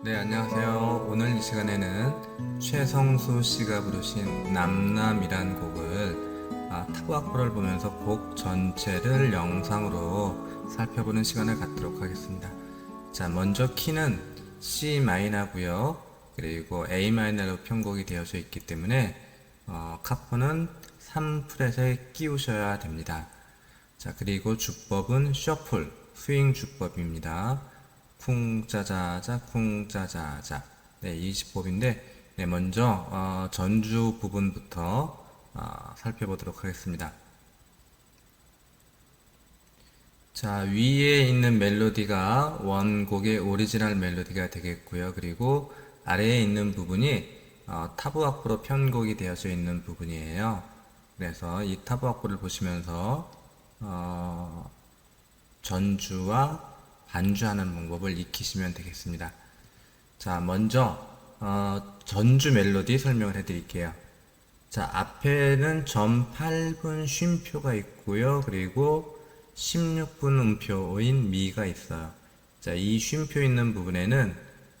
네, 안녕하세요. 오늘 이 시간에는 최성수 씨가 부르신 남남이란 곡을 아, 타부 악보를 보면서 곡 전체를 영상으로 살펴보는 시간을 갖도록 하겠습니다. 자, 먼저 키는 C 마이너고요. 그리고 A 마이너로 편곡이 되어져 있기 때문에 어, 카포는 3프렛에 끼우셔야 됩니다. 자, 그리고 주법은 셔플, 스윙 주법입니다. 쿵 짜자자 쿵 짜자자 네, 이 지법인데 네, 먼저 어, 전주 부분부터 어, 살펴보도록 하겠습니다. 자, 위에 있는 멜로디가 원곡의 오리지널 멜로디가 되겠고요. 그리고 아래에 있는 부분이 어, 타부 악보로 편곡이 되어져 있는 부분이에요. 그래서 이 타부 악보를 보시면서 어, 전주와 반주하는 방법을 익히시면 되겠습니다. 자, 먼저 어, 전주 멜로디 설명을 해드릴게요. 자, 앞에는 점 8분 쉼표가 있고요. 그리고 16분 음표인 미가 있어요. 자, 이 쉼표 있는 부분에는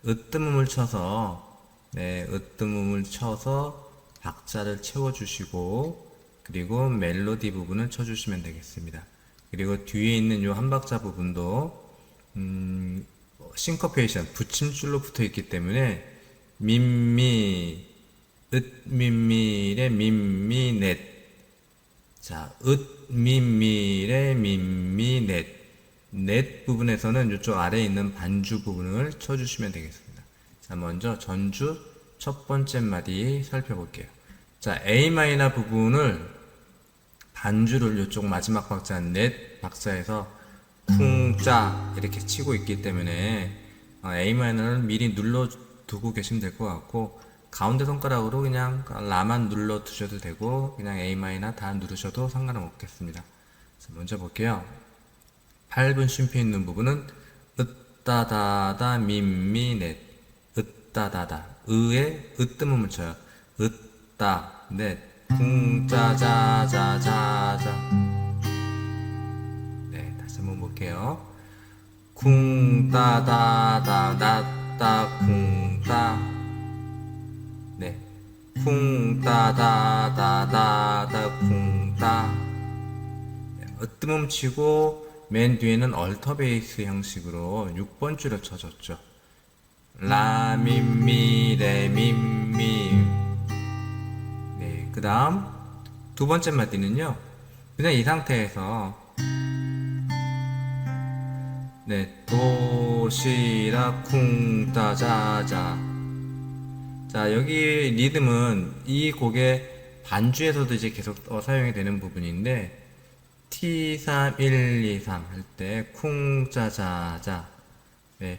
으뜸음을 쳐서 네, 으뜸음을 쳐서 박자를 채워주시고 그리고 멜로디 부분을 쳐주시면 되겠습니다. 그리고 뒤에 있는 요 한 박자 부분도 음, 싱커페이션 붙임줄로 붙어 있기 때문에 민미 으민미의 민미넷 자 으민미의 민미넷 넷 부분에서는 이쪽 아래에 있는 반주 부분을 쳐주시면 되겠습니다. 자 먼저 전주 첫 번째 마디 살펴볼게요. 자 A 마이너 부분을 반주를 이쪽 마지막 박자 넷 박자에서 쿵짜 이렇게 치고 있기 때문에 어, A 마이너를 미리 눌러 두고 계시면 될 것 같고 가운데 손가락으로 그냥 라만 눌러 두셔도 되고 그냥 A 마이너 다 누르셔도 상관은 없겠습니다. 자, 먼저 볼게요. 8분 쉼표 있는 부분은 으따다다 민미넷 으따다다 의에 으뜸음을 쳐요. 으따 넷 한번 볼게요. 쿵따다다 나따 쿵따 네, 쿵따다다 나따 쿵따 네, 으뜸음 치고 맨 뒤에는 얼터 베이스 형식으로 6번 줄을 쳐줬죠. 라미미 레미미 네, 그 다음 두 번째 마디는요. 그냥 이 상태에서 네, 도시락 쿵따 자자. 자, 여기 리듬은 이 곡의 반주에서도 이제 계속 어, 사용이 되는 부분인데 T3 1 2 3 할 때 쿵짜자자. 네.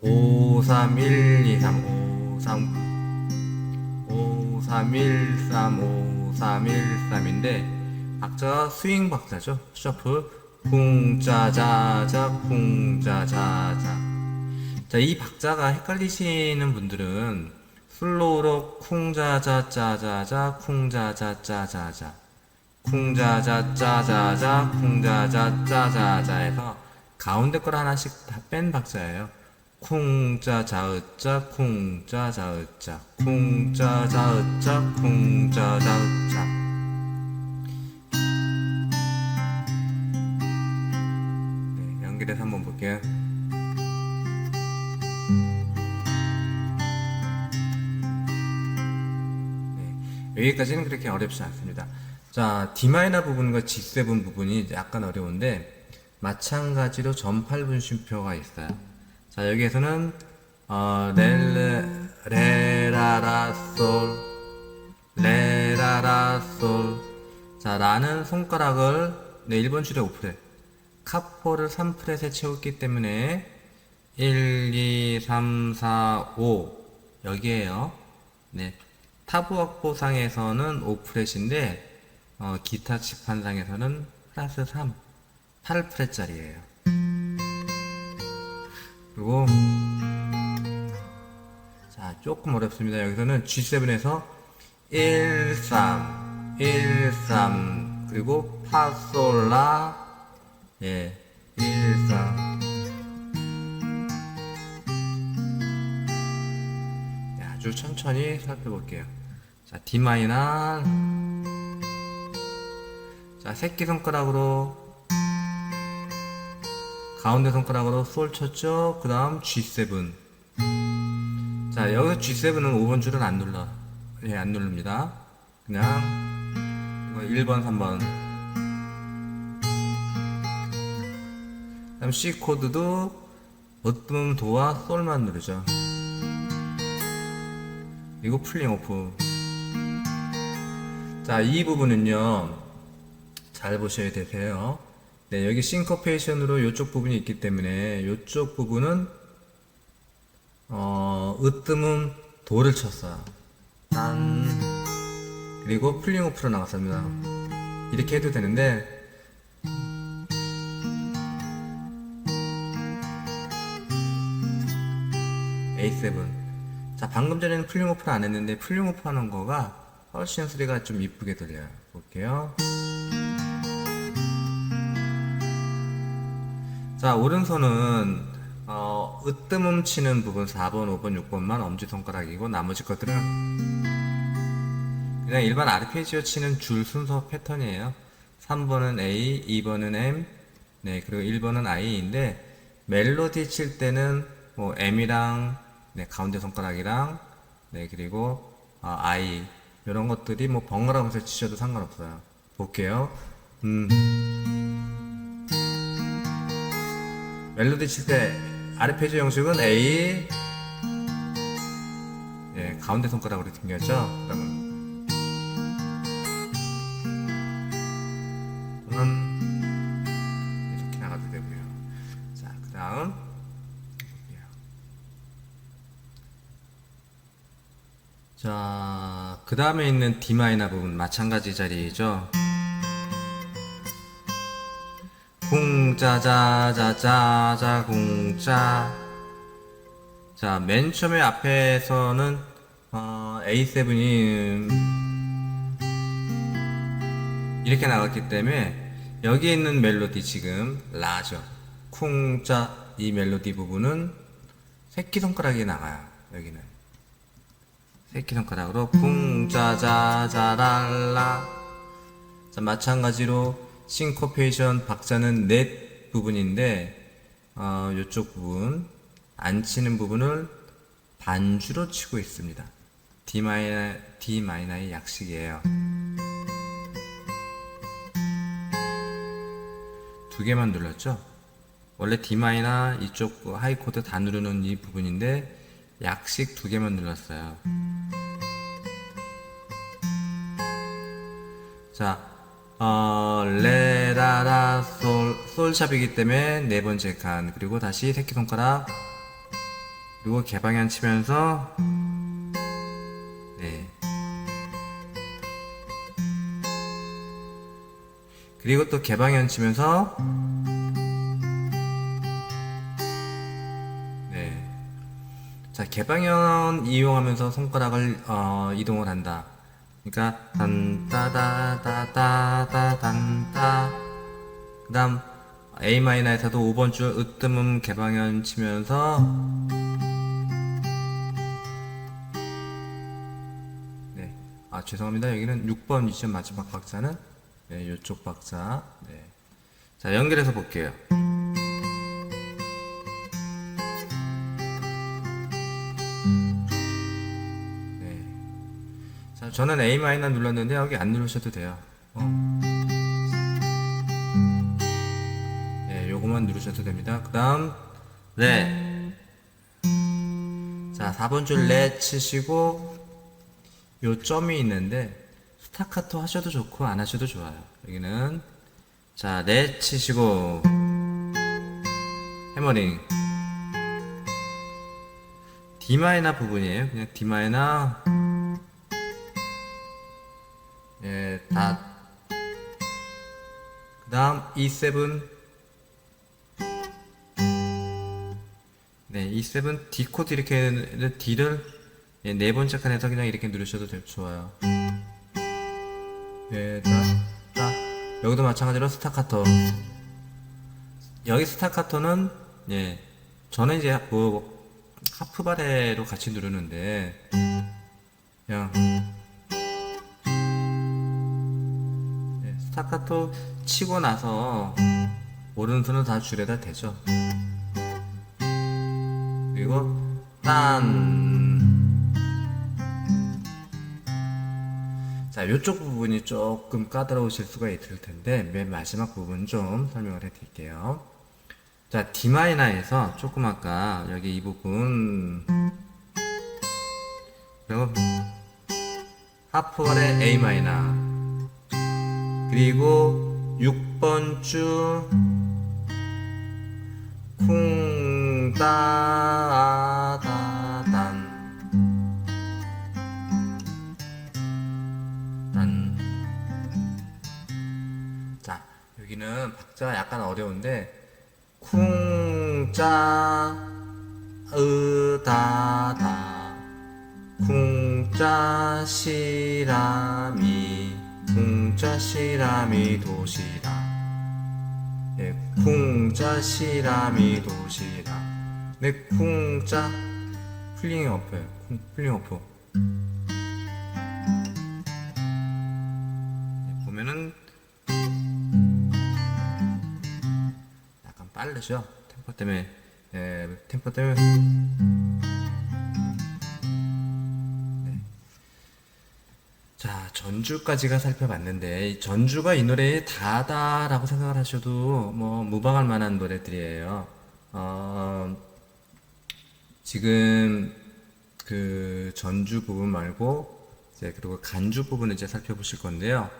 5 3 1 2 3 5 3 5 3 1 3 5 3 1 3인데 박자가 스윙 박자죠. 셔플 쿵짜자자 쿵짜자자. 자, 이 박자가 헷갈리시는 분들은 슬로우로 쿵자자짜자자 쿵자자짜자자. 쿵자자짜자자 쿵자자짜자자 해서 가운데 걸 하나씩 다 뺀 박자예요. 쿵짜자으짜 쿵짜자으짜. 쿵짜자으짜 쿵짜자으짜 네, 연결해서 한번 볼게요. 네, 여기까지는 그렇게 어렵지 않습니다. 자, D 마이너 부분과 G7 부분이 약간 어려운데 마찬가지로 점 8분 쉼표가 있어요. 자, 여기에서는 어, 레, 레 라라 솔 레 라라 솔 자, 라는 손가락을 네, 1번 줄에 5프렛 카포를 3프렛에 채웠기 때문에 1, 2, 3, 4, 5 여기에요. 네. 타부 악보상에서는 5프렛인데 어, 기타 지판상에서는 플러스 3 8프렛짜리예요. 그리고 자 조금 어렵습니다. 여기서는 G7에서 1, 3, 1, 3 그리고 파솔라 예, 1, 3 아주 천천히 살펴볼게요. 자, D 마이너. 자, 새끼 손가락으로 가운데 손가락으로 솔 쳤죠. 그 다음 G7. 자, 여기서 G7은 5번 줄은 안 눌러. 예, 안 누릅니다. 그냥 이거 1번, 3번. 다음 C 코드도 어떤 도와 솔만 누르죠. 이거 풀링 오프. 자, 이 부분은요. 잘 보셔야 되세요. 네, 여기 싱커페이션으로 이쪽 부분이 있기 때문에 이쪽 부분은 어, 으뜸은 도를 쳤어요. 딴 그리고 풀링 오프로 나갔습니다. 이렇게 해도 되는데 A7 자 방금 전에는 풀링 오프를 안 했는데 풀링 오프 하는 거가 훨씬 소리가 좀 이쁘게 들려요. 볼게요. 자 오른손은 어, 으뜸음 치는 부분 4번 5번 6번만 엄지손가락이고 나머지 것들은 그냥 일반 아르페지오 치는 줄 순서 패턴이에요. 3번은 A 2번은 M 네 그리고 1번은 I인데 멜로디 칠 때는 뭐 M이랑 네, 가운데 손가락이랑 네 그리고 어, I 이런 것들이 뭐 번갈아 가면서 치셔도 상관없어요. 볼게요. 음. 멜로디 칠 때 아르페지오 형식은 A. 예, 가운데 손가락으로 튕겼죠? 그러면 그 다음에 있는 D 마이너 부분 마찬가지 자리죠. 궁짜자자자자 궁짜 자, 맨 처음에 앞에서는 어, A7이 이렇게 나갔기 때문에 여기에 있는 멜로디 지금 라죠. 쿵짜 이 멜로디 부분은 새끼손가락이 나가요. 여기는 새끼손가락으로 쿵짜자자랄라 자 마찬가지로 싱코페이션 박자는 넷 부분인데 어, 이쪽 부분 안 치는 부분을 반주로 치고 있습니다. D 마이너 D 마이너의 약식이에요. 두 개만 눌렀죠? 원래 D 마이너 이쪽 그 하이 코드 다 누르는 이 부분인데 약식 두 개만 눌렀어요. 자, 어, 레라라 솔 솔샵이기 때문에 네 번째 칸 그리고 다시 새끼 손가락 그리고 개방현 치면서 네. 그리고 또 개방현 치면서 개방현 이용하면서 손가락을 어, 이동을 한다. 그러니까 단따다다다다 단따 그다음 A 마이너에서도 5번 줄 으뜸음 개방현 치면서 네. 아, 죄송합니다. 여기는 6번 미션 마지막 박자는 네, 요쪽 박자. 네. 자, 연결해서 볼게요. 저는 A 마이너 눌렀는데 여기 안 누르셔도 돼요. 어. 네, 요거만 누르셔도 됩니다. 그다음 레. 자, 4번 줄 레 치시고 요 점이 있는데 스타카토 하셔도 좋고 안 하셔도 좋아요. 여기는 자, 레 치시고 해머링 D 마이너 부분이에요. 그냥 D 마이너 예, 다. 그 다음, E7. 네, E7 D 코드 이렇게 D를 예, 네 번째 칸에서 그냥 이렇게 누르셔도 될, 좋아요. 예, 다, 다. 여기도 마찬가지로 스타카토. 여기 스타카토는, 예, 저는 이제 뭐, 하프 바레로 같이 누르는데, 그냥 스타카토 치고 나서 오른손은 다 줄여다 되죠. 그리고 딴. 자, 요쪽 부분이 조금 까다로우실 수가 있을 텐데 맨 마지막 부분 좀 설명을 해드릴게요. 자, D 마이너에서 조금 아까 여기 이 부분 그리고 하프월의 A 마이너 그리고 6번 줄 쿵따다단. 단. 자, 여기는 박자가 약간 어려운데 쿵짜 으다다. 쿵짜 시라미 쿵짜 시라미 도시라 예, 쿵짜 시라미 도시라 네 플링이 엎어요. 쿵, 플링 엎어. 예, 보면은 약간 빠르죠? 템포 때문에. 예, 템포 때문에 전주까지가 살펴봤는데 이 전주가 이 노래의 다다라고 생각을 하셔도 뭐 무방할 만한 노래들이에요 어, 지금 그 전주 부분 말고 이제 그리고 간주 부분을 이제 살펴보실 건데요.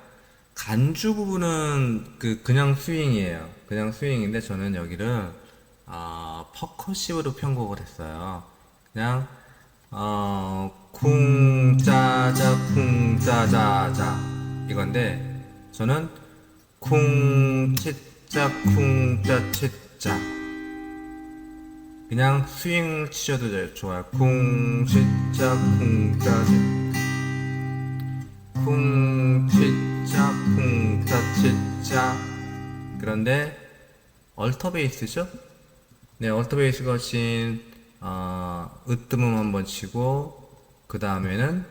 간주 부분은 그 그냥 스윙이에요. 그냥 스윙인데 저는 여기를 아 퍼커시브로 편곡을 했어요. 그냥 어 쿵짜자 쿵짜자자. 이건데 저는 쿵치짜 쿵짜 치짜. 그냥 스윙 치셔도 돼- 좋아요. 쿵치짜 쿵짜 쿵치짜 쿵짜 치짜. 그런데 얼터 베이스죠? 네, 얼터 베이스 거친 어, 으뜸음 한번 치고 그 다음에는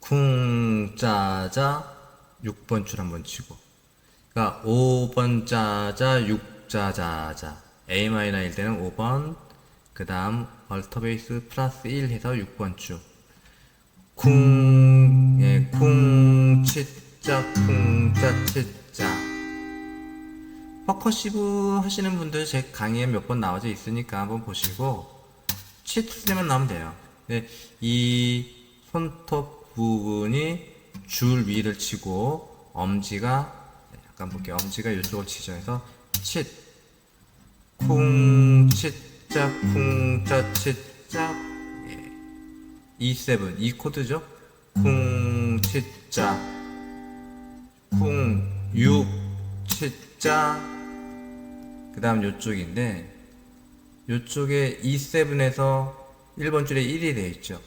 쿵 짜자 6번 줄 한번 치고. 그러니까 5번 짜자 6짜자자. A 마이너일 때는 5번 그 다음 얼터 베이스 플러스 1 해서 6번 줄. 쿵, 예, 쿵, 치짜, 쿵짜, 치짜. 퍼커시브 하시는 분들 제 강의에 몇 번 나와져 있으니까 한번 보시고, 치트스만 나오면 돼요. 네, 이 손톱 부분이 줄 위를 치고, 엄지가, 네, 약간 볼게요. 엄지가 이쪽을 치죠. 해서, 칫, 쿵, 치짜, 쿵짜, 치짜. 예. E7, 이 코드죠? 쿵, 치짜, 쿵, 6, 치짜, 그 다음 요쪽인데, 요쪽에 E7에서 1번 줄에 1이 되어 있죠.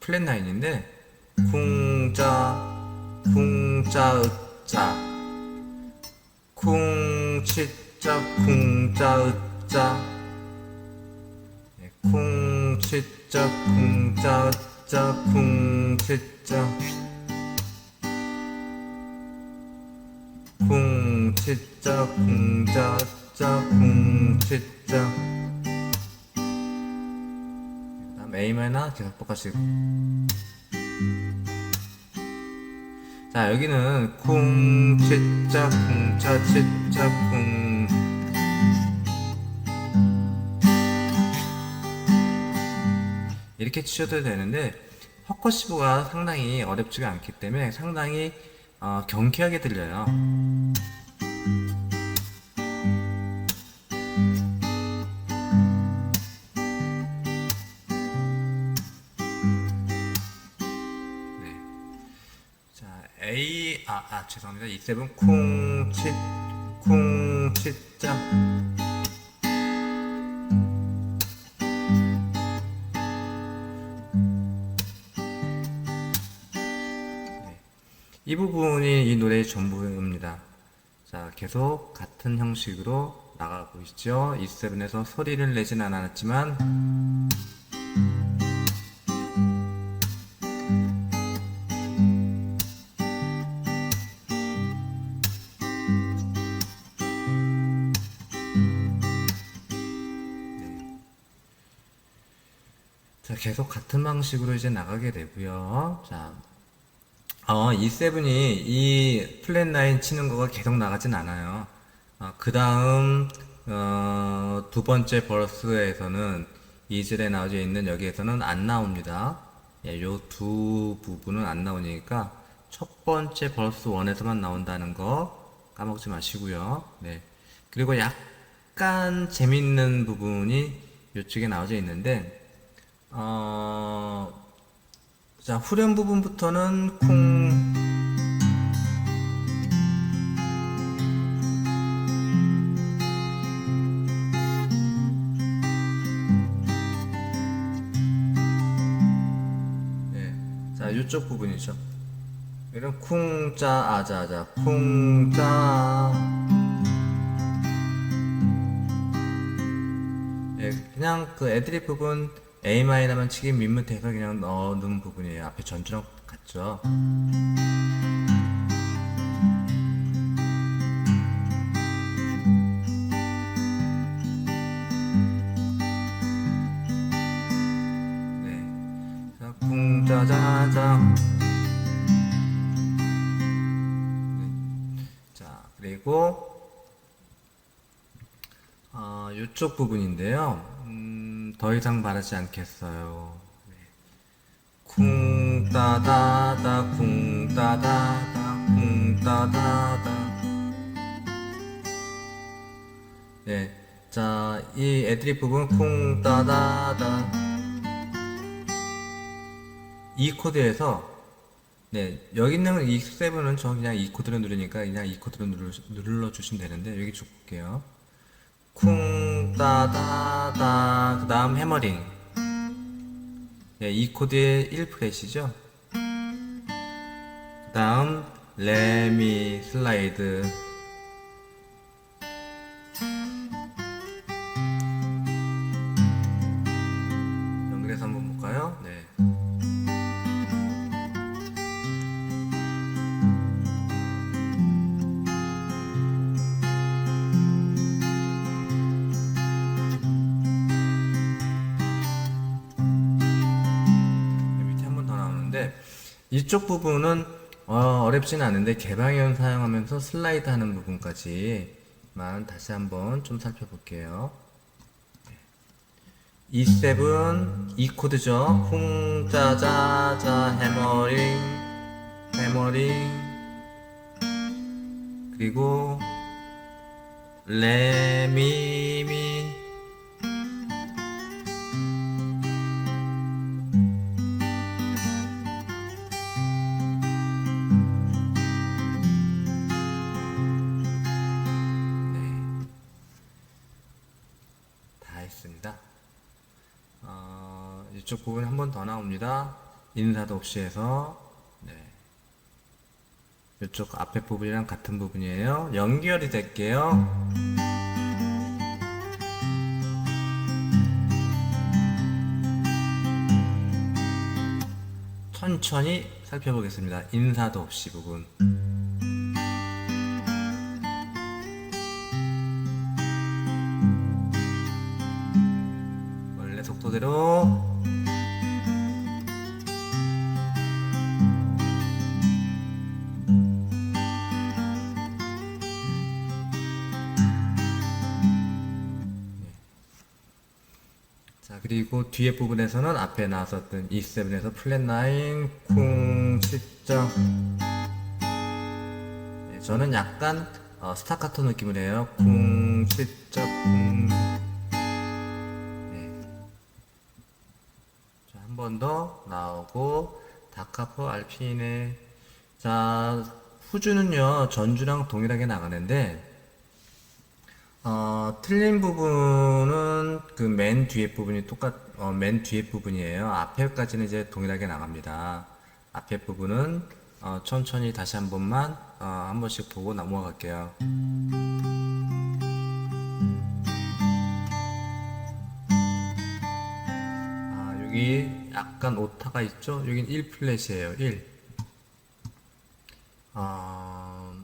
플랫 라인인데, 쿵짜, 쿵짜, 으짜, 쿵, 치짜, 쿵짜, 으짜, 예, 쿵 치짜 쿵짜 짜쿵 치짜 쿵 치짜 쿵짜 짜쿵 치짜 다음 A 마이너 계속 똑같이 자 여기는 쿵 치짜 쿵짜 치짜 쿵. 이렇게 치셔도 되는데 퍼커시브가 상당히 어렵지가 않기 때문에 상당히 어, 경쾌하게 들려요. 죄송합니다. E7 쿵치 쿵치짜 이 부분이 이 노래의 전부입니다. 자, 계속 같은 형식으로 나가고 있죠. E7에서 소리를 내진 않았지만 계속 같은 방식으로 이제 나가게 되고요. 자, 어, 이 세븐이 이 플랫 라인 치는 거가 계속 나가진 않아요. 어, 그 다음, 어, 두 번째 버스에서는 이즐에 나와져 있는 여기에서는 안 나옵니다. 예, 요두 부분은 안 나오니까 첫 번째 버스 원에서만 나온다는 거 까먹지 마시고요. 네. 그리고 약간 재밌는 부분이 이쪽에 나와져 있는데, 어, 자, 후렴 부분부터는 쿵, 예. 자, 이쪽 부분이죠. 이런 쿵짜 아자자 쿵짜 예, 그냥 그 애드립 부분 A 마이너만 치기 밋밋해서 그냥 넣는 부분이에요. 앞에 전주랑 같죠. 네. 자, 쿵짜자자. 네. 자, 그리고 어, 이쪽 부분인데요. 음, 더 이상 바라지 않겠어요. 네. 쿵 따다다 쿵 따다다 쿵 따다다 네. 자, 이 애드립 부분 쿵 따다다 이 코드에서 네, 여기 있는 이 세븐은 저 그냥 이 코드를 누르니까 그냥 이 코드를 눌러, 눌러 주시면 되는데 여기 쭉 볼게요. 쿵 따다다. 그 다음 해머링. 네, 이 코드의 1프렛이죠? 그 다음 레미 슬라이드 이쪽 부분은 어, 어렵지는 않은데 개방현 사용하면서 슬라이드 하는 부분까지만 다시 한번 좀 살펴볼게요. E7 E 코드죠. 쿵짜자자 해머링 해머링 그리고 레미미 다 했습니다. 어, 이쪽 부분 한 번 더 나옵니다. 인사도 없이 해서, 네. 이쪽 앞에 부분이랑 같은 부분이에요. 연결이 될게요. 천천히 살펴보겠습니다. 인사도 없이 부분. 원래 속도대로. 자 그리고 뒤에 부분에서는 앞에 나왔었던 E7에서 플랫 9쿵 실적 네, 저는 약간 어, 스타카토 느낌을 해요. 쿵 실적 쿵 번 더 나오고 다카포 알피네. 자 후주는요 전주랑 동일하게 나가는데 어, 틀린 부분은 그 맨 뒤에 부분이 똑같 어, 맨 뒤에 부분이에요. 앞에까지는 이제 동일하게 나갑니다. 앞에 부분은 어, 천천히 다시 한 번만 어, 한 번씩 보고 넘어갈게요. 아, 여기 약간 오타가 있죠? 여긴 1 플랫이에요. 1. 어... 아,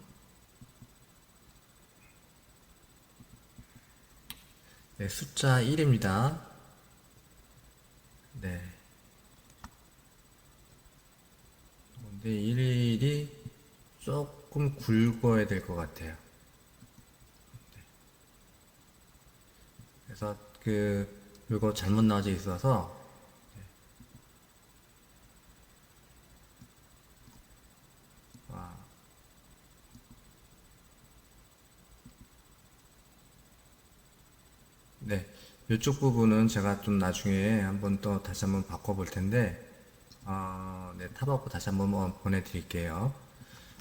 네, 숫자 1입니다. 네. 근데 1이 조금 굵어야 될 것 같아요. 네. 그래서 그, 이거 잘못 나와져 있어서 이쪽 부분은 제가 좀 나중에 한번 또 다시 한번 바꿔볼 텐데, 어, 네, 탑하고 다시 한번 뭐 보내드릴게요.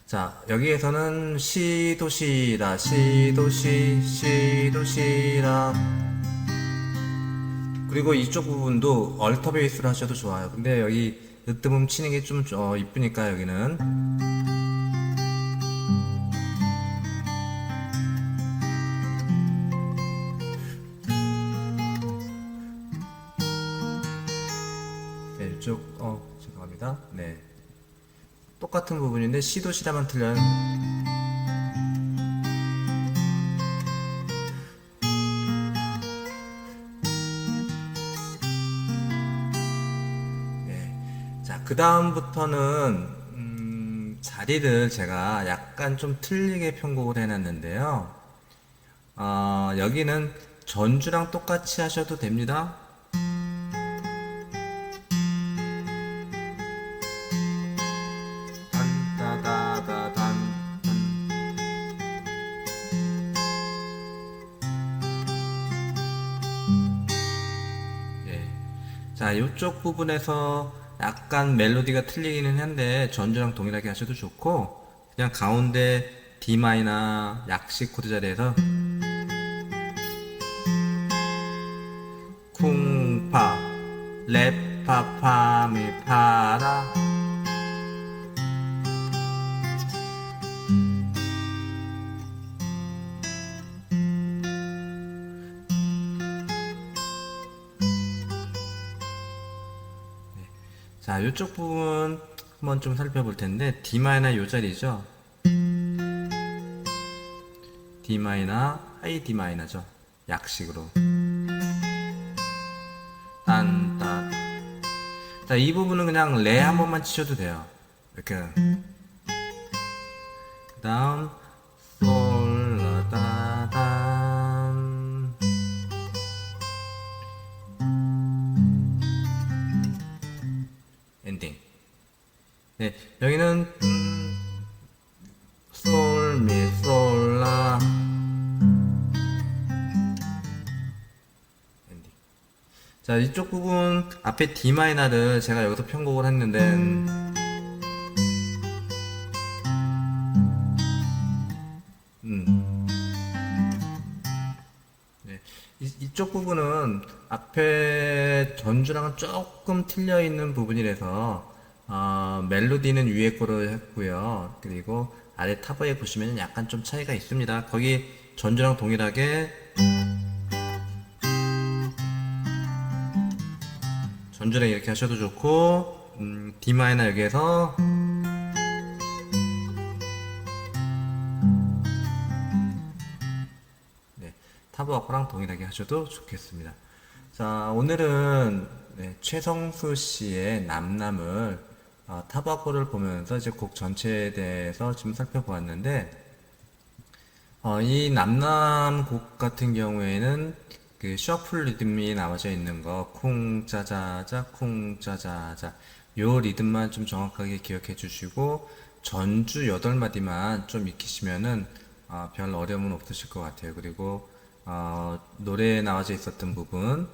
자, 여기에서는 시도시라, 시도시, 시도시라. 그리고 이쪽 부분도 얼터 베이스로 하셔도 좋아요. 근데 여기 으뜸음 치는 게좀 어, 이쁘니까 여기는 똑같은 부분인데 시도 시라만 틀려요. 네. 자, 그 다음부터는, 음, 자리를 제가 약간 좀 틀리게 편곡을 해놨는데요. 어, 여기는 전주랑 똑같이 하셔도 됩니다. 이쪽 부분에서 약간 멜로디가 틀리기는 한데 전주랑 동일하게 하셔도 좋고 그냥 가운데 D 마이너 약식 코드 자리에서 쿵파 랩파파 미파라 자, 이쪽 부분 한번 좀 살펴볼 텐데 D 마이너 요 자리죠. D 마이너, 하이 D 마이너죠. 약식으로. 딴, 따. 자, 이 부분은 그냥 레 한 번만 치셔도 돼요. 이렇게. 그 다음, 자, 이쪽 부분 앞에 D 마이너를 제가 여기서 편곡을 했는데 음. 네. 이, 이쪽 부분은 앞에 전주랑은 조금 틀려 있는 부분이라서 어, 멜로디는 위에 거로 했고요. 그리고 아래 타버에 보시면 약간 좀 차이가 있습니다. 거기 전주랑 동일하게 전주랑 이렇게 하셔도 좋고 음, D 마이너 여기에서 네, 타브아코랑 동일하게 하셔도 좋겠습니다. 자, 오늘은 네, 최성수 씨의 남남을 어, 타브아코를 보면서 이제 곡 전체에 대해서 좀 살펴보았는데 어, 이 남남 곡 같은 경우에는 그 셔플 리듬이 나와져 있는 거, 쿵, 짜자자, 쿵, 짜자자. 요 리듬만 좀 정확하게 기억해 주시고, 전주 8마디만 좀 익히시면은, 어, 별 어려움은 없으실 것 같아요. 그리고, 어, 노래에 나와져 있었던 부분,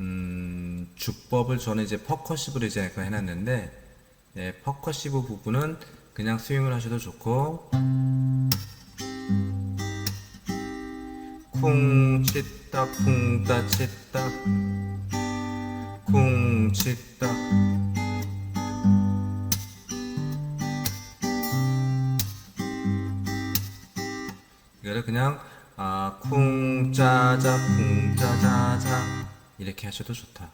음, 주법을 저는 이제 퍼커시브로 이제 해놨는데, 네, 퍼커시브 부분은 그냥 스윙을 하셔도 좋고, 쿵 치다 쿵따 치다 쿵 치다 이거를 그냥 아, 쿵 짜자 쿵 짜자자 이렇게 하셔도 좋다.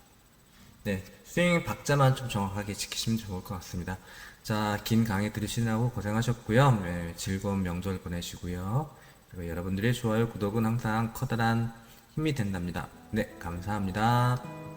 네, 스윙 박자만 좀 정확하게 지키시면 좋을 것 같습니다. 자, 긴 강의 들으시느라고 고생하셨고요. 네, 즐거운 명절 보내시고요. 그리고 여러분들의 좋아요, 구독은 항상 커다란 힘이 된답니다. 네, 감사합니다.